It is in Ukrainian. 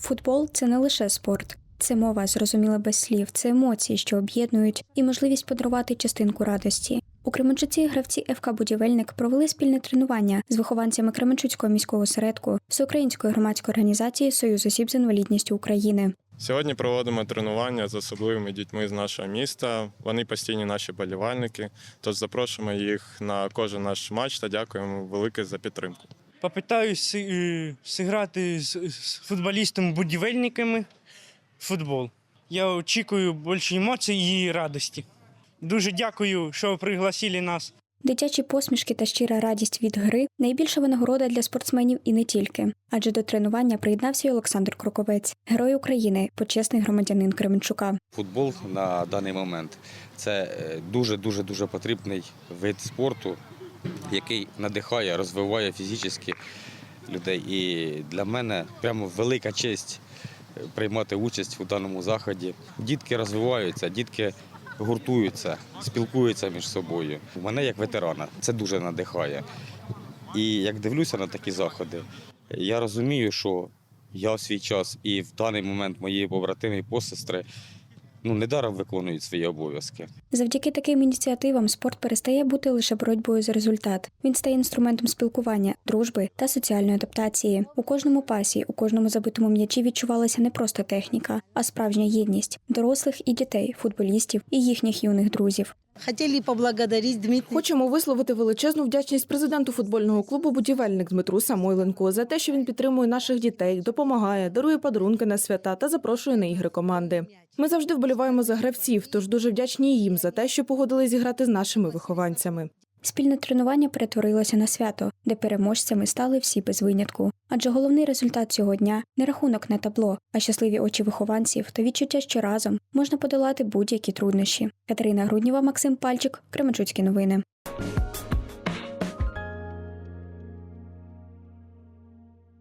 Футбол це не лише спорт, це мова, зрозуміла без слів, це емоції, що об'єднують, і можливість подарувати частинку радості. У Кременчуці гравці ФК Будівельник провели спільне тренування з вихованцями Кременчуцького міського осередку Всеукраїнської громадської організації Союз осіб з інвалідністю України. Сьогодні проводимо тренування з особливими дітьми з нашого міста. Вони постійні наші болівальники. Тож запрошуємо їх на кожен наш матч та дякуємо велике за підтримку. Попитаюсь е, зіграти з, з футболістами-будівельниками футбол. Я очікую більше емоцій і радості. Дуже дякую, що пригласили нас. Дитячі посмішки та щира радість від гри найбільша винагорода для спортсменів і не тільки. Адже до тренування приєднався й Олександр Кроковець, герой України, почесний громадянин Кременчука. Футбол на даний момент це дуже дуже дуже потрібний вид спорту, який надихає, розвиває фізично людей. І для мене прямо велика честь е, приймати участь у даному заході. Дітки розвиваються, дітки гуртуються, спілкуються між собою. Мене як ветерана це дуже надихає. І як дивлюся на такі заходи, я розумію, що я в свій час і в даний момент мої побратими і посестри ну, недаром виконують свої обов'язки. Завдяки таким ініціативам спорт перестає бути лише боротьбою за результат. Він стає інструментом спілкування, дружби та соціальної адаптації. У кожному пасі, у кожному забитому м'ячі відчувалася не просто техніка, а справжня єдність дорослих і дітей, футболістів і їхніх юних друзів. Хотели поблагодарити Дмитрия. Хочемо висловити величезну вдячність президенту футбольного клубу Будівельник Дмитру Самойленко за те, що він підтримує наших дітей, допомагає, дарує подарунки на свята та запрошує на ігри команди. Ми завжди вболіваємо за гравців, тож дуже вдячні їм за те, що погодились зіграти з нашими вихованцями. Спільне тренування перетворилося на свято, де переможцями стали всі без винятку. Адже головний результат цього дня не рахунок на табло, а щасливі очі вихованців та відчуття, що разом можна подолати будь-які труднощі. Катерина Грудніва, Максим Пальчик, Кременчуцькі новини.